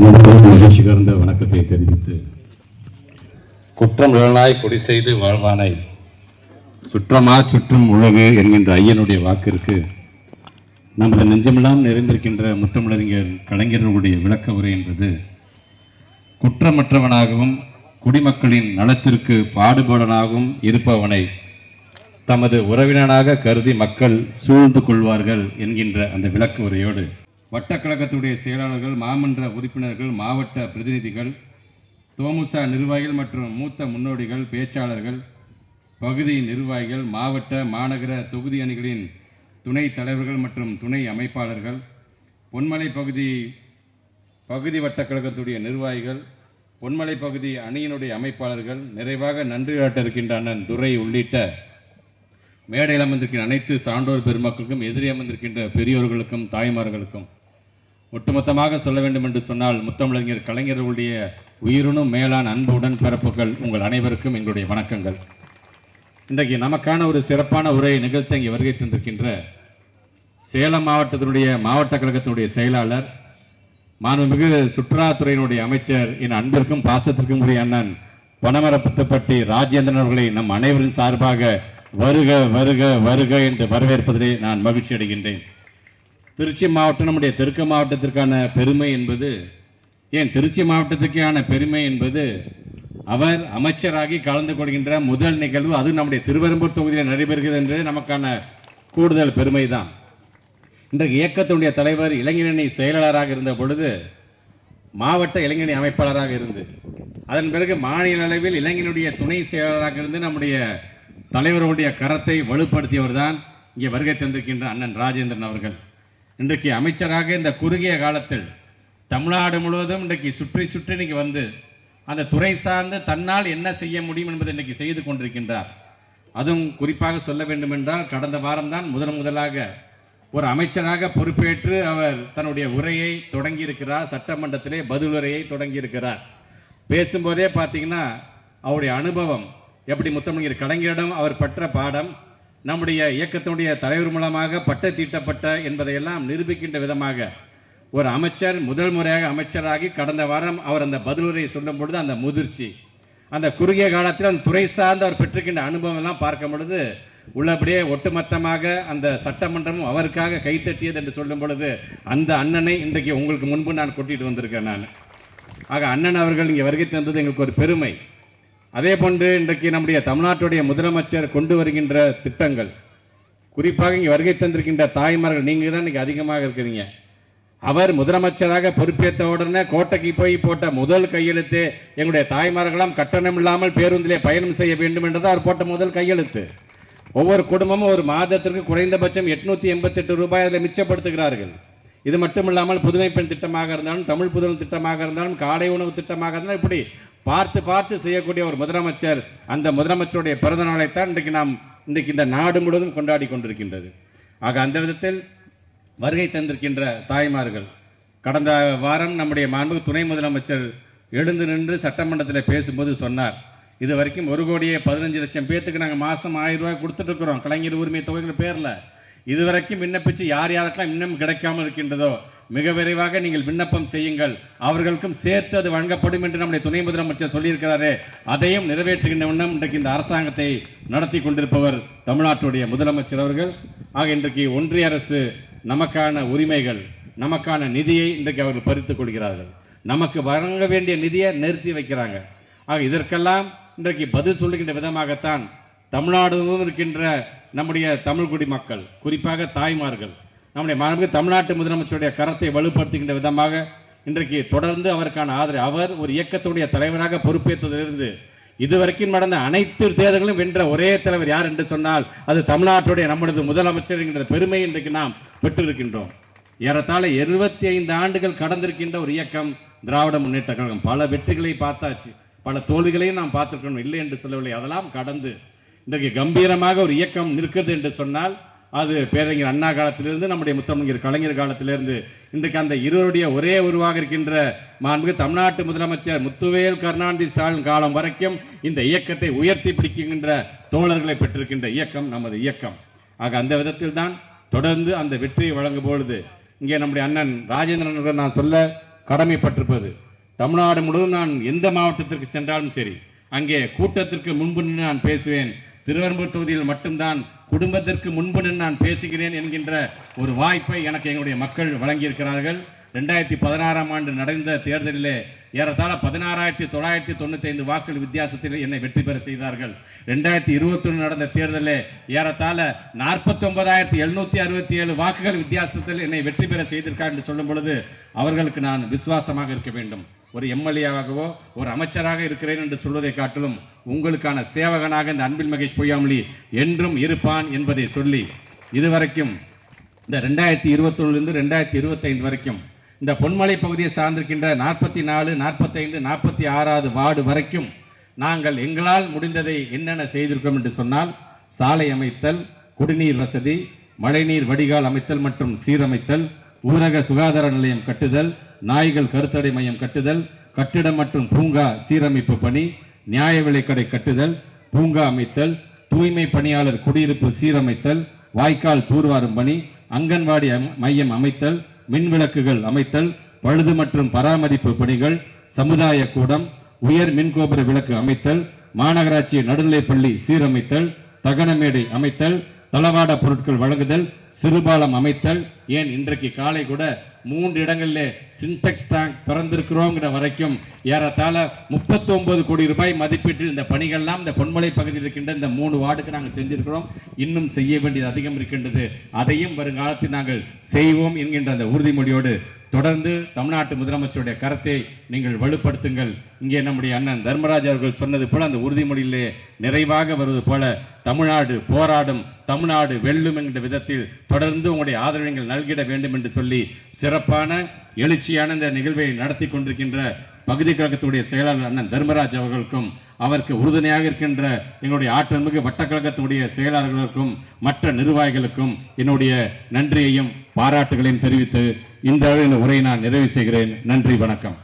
கலந்த வணக்கத்தை தெரிவித்து குற்றம் இழனாய் கொடி செய்து வாழ்வானை சுற்றமா சுற்றும் உலகு என்கின்ற ஐயனுடைய வாக்கிற்கு நமது நெஞ்சமெல்லாம் நிறைந்திருக்கின்ற முத்தமிழறிஞர் கலைஞர்களுடைய விளக்க உரை என்பது குற்றமற்றவனாகவும் குடிமக்களின் நலத்திற்கு பாடுபடனாகவும் இருப்பவனை தமது உறவினனாக கருதி மக்கள் சூழ்ந்து கொள்வார்கள் என்கின்ற அந்த விளக்க உரையோடு வட்டக்கழகத்துடைய செயலாளர்கள் மாமன்ற உறுப்பினர்கள் மாவட்ட பிரதிநிதிகள் தோமுசா நிர்வாகிகள் மற்றும் மூத்த முன்னோடிகள் பேச்சாளர்கள் பகுதி நிர்வாகிகள் மாவட்ட மாநகர தொகுதி அணிகளின் துணை தலைவர்கள் மற்றும் துணை அமைப்பாளர்கள் பொன்மலை பகுதி பகுதி வட்டக்கழகத்துடைய நிர்வாகிகள் பொன்மலை பகுதி அணியினுடைய அமைப்பாளர்கள் நிறைவாக நன்றி காட்ட இருக்கின்ற அண்ணன் துரை உள்ளிட்ட மேடையில் அமர்ந்திருக்கின்ற அனைத்து சான்றோர் பெருமக்களுக்கும் எதிரே அமர்ந்திருக்கின்ற பெரியோர்களுக்கும் தாய்மார்களுக்கும். ஒட்டுமொத்தமாக சொல்ல வேண்டும் என்று சொன்னால் முத்தமிழறிஞர் கலைஞர்களுடைய உயிருணும் மேலான அன்பு உடன்பிறப்புகள் உங்கள் அனைவருக்கும் எங்களுடைய வணக்கங்கள். இன்றைக்கு நமக்கான ஒரு சிறப்பான உரையை நிகழ்த்த இங்கே வருகை தந்திருக்கின்ற சேலம் மாவட்டத்தினுடைய மாவட்ட கழகத்தினுடைய செயலாளர் மாண்புமிகு சுற்றுலாத்துறையினுடைய அமைச்சர் என் அன்பிற்கும் பாசத்திற்கும் உரிய அண்ணன் பனமரப்புத்தப்பட்டி ராஜேந்திரன் அவர்களை நம் அனைவரின் சார்பாக வருக வருக வருக என்று வரவேற்பதிலே நான் மகிழ்ச்சி அடைகின்றேன் திருச்சி மாவட்டம் நம்முடைய தெற்கு மாவட்டத்திற்கான பெருமை என்பது ஏன் திருச்சி மாவட்டத்துக்கான பெருமை என்பது அவர் அமைச்சராகி கலந்து கொள்கின்ற முதல் நிகழ்வு அது நம்முடைய திருவெரும்பூர் தொகுதியில் நடைபெறுகிறது என்பது நமக்கான கூடுதல் பெருமை தான் இன்றைக்கு இயக்கத்தினுடைய தலைவர் இளைஞரணி செயலாளராக இருந்த பொழுது மாவட்ட இளைஞரணி அமைப்பாளராக இருந்து அதன் பிறகு மாநில அளவில் இளைஞனுடைய துணை செயலாளராக இருந்து நம்முடைய தலைவர்களுடைய கரத்தை வலுப்படுத்தியவர் தான் இங்கே வருகை தந்திருக்கின்ற அண்ணன் ராஜேந்திரன் அவர்கள். இன்றைக்கு அமைச்சராக இந்த குறுகிய காலத்தில் தமிழ்நாடு முழுவதும் இன்றைக்கு சுற்றி சுற்றி இன்னைக்கு வந்து அந்த துறை சார்ந்து தன்னால் என்ன செய்ய முடியும் என்பதை இன்றைக்கு செய்து கொண்டிருக்கின்றார். அதுவும் குறிப்பாக சொல்ல வேண்டும் என்றால் கடந்த வாரம்தான் முதன் முதலாக ஒரு அமைச்சராக பொறுப்பேற்று அவர் தன்னுடைய உரையை தொடங்கியிருக்கிறார். சட்டமன்றத்திலே பதில் உரையை பேசும்போதே பார்த்தீங்கன்னா அவருடைய அனுபவம் எப்படி முத்தமிழர் கலைஞரிடம் அவர் பற்ற பாடம் நம்முடைய இயக்கத்தினுடைய தலைவர் மூலமாக பட்ட தீட்டப்பட்ட என்பதையெல்லாம் நிரூபிக்கின்ற விதமாக ஒரு அமைச்சர் முதல் முறையாக அமைச்சராகி கடந்த வாரம் அவர் அந்த பதிலுரை சொல்லும் பொழுது அந்த முதிர்ச்சி அந்த குறுகிய காலத்தில் அந்த துறை சார்ந்து அவர் பெற்றிருக்கின்ற அனுபவம் எல்லாம் பார்க்கும் பொழுது உள்ளபடியே ஒட்டுமொத்தமாக அந்த சட்டமன்றமும் அவருக்காக கைத்தட்டியது என்று சொல்லும் பொழுது அந்த அண்ணனை இன்றைக்கு உங்களுக்கு முன்பு நான் கொட்டிட்டு வந்திருக்கேன் நான். ஆக அண்ணன் அவர்கள் இங்கே வருகை தந்தது எங்களுக்கு ஒரு பெருமை. அதே போன்று இன்றைக்கு நம்முடைய தமிழ்நாட்டுடைய முதலமைச்சர் கொண்டு வருகின்ற திட்டங்கள் குறிப்பாக இங்கே வருகை தந்திருக்கின்ற தாய்மார்கள் நீங்கள் தான் இன்றைக்கி அதிகமாக இருக்கிறீங்க. அவர் முதலமைச்சராக பொறுப்பேற்ற உடனே கோட்டைக்கு போய் போட்ட முதல் கையெழுத்து எங்களுடைய தாய்மார்களாம் கட்டணம் இல்லாமல் பேருந்திலே பயணம் செய்ய வேண்டும் என்றது அவர் போட்ட முதல் கையெழுத்து. ஒவ்வொரு குடும்பமும் ஒரு மாதத்திற்கு குறைந்தபட்சம் எட்நூற்றி எண்பத்தெட்டு ரூபாய் அதில் மிச்சப்படுத்துகிறார்கள். இது மட்டும் இல்லாமல் புதுமை பெண் திட்டமாக இருந்தாலும் தமிழ் புதுமை திட்டமாக இருந்தாலும் காலை உணவு திட்டமாக இருந்தாலும் இப்படி பார்த்து பார்த்து செய்யக்கூடிய ஒரு முதலமைச்சர் அந்த முதலமைச்சருடைய பிறந்த நாளைத்தான் இன்றைக்கு நாம் இன்றைக்கு இந்த நாடு முழுவதும் கொண்டாடி கொண்டிருக்கின்றது. ஆக அந்த விதத்தில் வருகை தந்திருக்கின்ற தாய்மார்கள் கடந்த வாரம் நம்முடைய மாண்பு துணை முதலமைச்சர் எழுந்து நின்று சட்டமன்றத்தில் பேசும்போது சொன்னார் இது வரைக்கும் ஒரு கோடியே பதினஞ்சு லட்சம் பேர்த்துக்கு நாங்கள் மாதம் ஆயிரம் ரூபாய் கொடுத்துட்டு இருக்கிறோம். கலைஞர் உரிமை தொகைங்கிற பேரில். இதுவரைக்கும் விண்ணப்பிச்சு யார் யாருக்கெல்லாம் இன்னும் கிடைக்காமல் இருக்கின்றதோ மிக விரைவாக நீங்கள் விண்ணப்பம் செய்யுங்கள். அவர்களுக்கும் சேர்த்து அது வழங்கப்படும் என்று நம்முடைய துணை முதலமைச்சர் சொல்லியிருக்கிறாரே அதையும் நிறைவேற்றுகின்ற வண்ணம் இன்றைக்கு இந்த அரசாங்கத்தை நடத்தி கொண்டிருப்பவர் தமிழ்நாட்டுடைய முதலமைச்சர் அவர்கள். ஆக இன்றைக்கு ஒன்றிய அரசு நமக்கான உரிமைகள் நமக்கான நிதியை இன்றைக்கு அவர்கள் பறித்துக் கொள்கிறார்கள். நமக்கு வழங்க வேண்டிய நிதியை நிறுத்தி வைக்கிறாங்க. ஆக இதற்கெல்லாம் இன்றைக்கு பதில் சொல்லுகின்ற விதமாகத்தான் தமிழ்நாடுவும் இருக்கின்ற நம்முடைய தமிழ்குடி மக்கள் குறிப்பாக தாய்மார்கள் நம்முடைய மாண்பு தமிழ்நாட்டு முதலமைச்சருடைய கரத்தை வலுப்படுத்துகின்ற விதமாக இன்றைக்கு தொடர்ந்து அவருக்கான ஆதரவு அவர் ஒரு இயக்கத்துடைய தலைவராக பொறுப்பேற்றதிலிருந்து இதுவரைக்கும் நடந்த அனைத்து தேர்தல்களும் வென்ற ஒரே தலைவர் யார் என்று சொன்னால் அது தமிழ்நாட்டுடைய நம்மளது முதலமைச்சர் என்கிற பெருமை இன்றைக்கு நாம் பெற்றிருக்கின்றோம். ஏறத்தாழ எழுபத்தி ஐந்து ஆண்டுகள் கடந்திருக்கின்ற ஒரு இயக்கம் திராவிட முன்னேற்ற கழகம். பல வெற்றிகளை பார்த்தாச்சு. பல தோல்விகளையும் நாம் பார்த்துருக்கணும் இல்லை என்று சொல்லவில்லை. அதெல்லாம் கடந்து இன்றைக்கு கம்பீரமாக ஒரு இயக்கம் நிற்கிறது என்று சொன்னால் அது பேரறிஞர் அண்ணா காலத்திலிருந்து நம்முடைய முத்தமிழர் கலைஞர் காலத்திலிருந்து இன்றைக்கு அந்த இருவருடைய ஒரே உருவாக இருக்கின்ற மாண்புக்கு தமிழ்நாட்டு முதலமைச்சர் முத்துவேல் கருணாநிதி ஸ்டாலின் காலம் வரைக்கும் இந்த இயக்கத்தை உயர்த்தி பிடிக்கின்ற தோழர்களை பெற்றிருக்கின்ற இயக்கம் நமது இயக்கம். ஆக அந்த விதத்தில் தான் தொடர்ந்து அந்த வெற்றியை வழங்கும் பொழுது இங்கே நம்முடைய அண்ணன் ராஜேந்திரன் நான் சொல்ல கடமைப்பட்டிருப்பது தமிழ்நாடு முழுவதும் நான் எந்த மாவட்டத்திற்கு சென்றாலும் சரி அங்கே கூட்டத்திற்கு முன்பு நின்று நான் பேசுவேன் திருவெரும்பூர் தொகுதியில் மட்டும்தான் குடும்பத்திற்கு முன்பு நின்று நான் பேசுகிறேன் என்கின்ற ஒரு வாய்ப்பை எனக்கு எங்களுடைய மக்கள் வழங்கியிருக்கிறார்கள். ரெண்டாயிரத்தி பதினாறாம் ஆண்டு நடந்த தேர்தலிலே ஏறத்தாழ பதினாறாயிரத்தி தொள்ளாயிரத்தி தொண்ணூத்தி ஐந்து வாக்குகள் வித்தியாசத்தில் என்னை வெற்றி பெற செய்தார்கள். ரெண்டாயிரத்தி இருபத்தொன்று நடந்த தேர்தலில் ஏறத்தாழ நாற்பத்தொன்பதாயிரத்தி எழுநூற்றி அறுபத்தி ஏழு வாக்குகள் வித்தியாசத்தில் என்னை வெற்றி பெற செய்திருக்கார் என்று சொல்லும் பொழுது அவர்களுக்கு நான் விசுவாசமாக இருக்க வேண்டும். ஒரு எம்எல்ஏவாகவோ ஒரு அமைச்சராக இருக்கிறேன் என்று சொல்வதை காட்டிலும் உங்களுக்கான சேவகனாக இந்த அன்பில் மகேஷ் பொய்யாமொழி என்றும் இருப்பான் என்பதை சொல்லி இதுவரைக்கும் இந்த ரெண்டாயிரத்தி இருபத்தொன்னுலேருந்து ரெண்டாயிரத்தி இருபத்தைந்து வரைக்கும் இந்த பொன்மலை பகுதியை சார்ந்திருக்கின்ற நாற்பத்தி நாலு நாற்பத்தைந்து நாற்பத்தி ஆறாவது வார்டு வரைக்கும் நாங்கள் எங்களால் முடிந்ததை என்னென்ன செய்திருக்கோம் என்று சொன்னால் சாலை அமைத்தல் குடிநீர் வசதி மழைநீர் வடிகால் அமைத்தல் மற்றும் சீரமைத்தல் ஊரக சுகாதார நிலையம் கட்டுதல் நாய்கள் கருத்தடை மையம் கட்டுதல் கட்டிடம் மற்றும் பூங்கா சீரமைப்பு பணி நியாய விலைக்கடை கட்டுதல் பூங்கா அமைத்தல் தூய்மை பணியாளர் குடியிருப்பு சீரமைத்தல் வாய்க்கால் தூர்வாரும் பணி அங்கன்வாடி மையம் அமைத்தல் மின் விளக்குகள் அமைத்தல் பழுது மற்றும் பராமரிப்பு பணிகள் சமுதாய கூடம் உயர் மின்கோபுர விளக்கு அமைத்தல் மாநகராட்சி நடுநிலைப்பள்ளி சீரமைத்தல் தகனமேடை அமைத்தல் தளவாட பொருட்கள் வழங்குதல் சிறுபாலம் அமைத்தல். ஏன் இன்றைக்கு காலை கூட மூன்று இடங்களிலே சின்டெக்ஸ் டேங்க் திறந்திருக்கிறோங்கிற வரைக்கும் ஏறத்தாழ 39 கோடி ரூபாய் மதிப்பீட்டில் இந்த பணிகள்லாம் இந்த பொன்மலை பகுதியில் இருக்கின்ற இந்த மூணு வார்டுக்கு நாங்கள் செஞ்சிருக்கிறோம். இன்னும் செய்ய வேண்டியது அதிகம் இருக்கின்றது. அதையும் வருங்காலத்தில் நாங்கள் செய்வோம் என்கின்ற அந்த உறுதிமொழியோடு தொடர்ந்து தமிழ்நாட்டு முதலமைச்சருடைய கருத்தை நீங்கள் வலுப்படுத்துங்கள். இங்கே நம்முடைய அண்ணன் தர்மராஜ் அவர்கள் சொன்னது போல அந்த உறுதிமொழியிலே நிறைவாக வருவது போல தமிழ்நாடு போராடும் தமிழ்நாடு வெல்லும் என்கின்ற விதத்தில் தொடர்ந்து உங்களுடைய ஆதரவை நீங்கள் நல்கிட வேண்டும் என்று சொல்லி சிறப்பான எழுச்சியான இந்த நிகழ்வை நடத்தி கொண்டிருக்கின்ற பகுதி கழகத்துடைய செயலாளர் அண்ணன் தர்மராஜ் அவர்களுக்கும் அவருக்கு உறுதுணையாக இருக்கின்ற எங்களுடைய ஆற்றல்மிகு வட்டக்கழகத்துடைய செயலாளர்களுக்கும் மற்ற நிர்வாகிகளுக்கும் என்னுடைய நன்றியையும் பாராட்டுகளையும் தெரிவித்து இந்த அளவில் இந்த உரையை நான் நிறைவு செய்கிறேன். நன்றி வணக்கம்.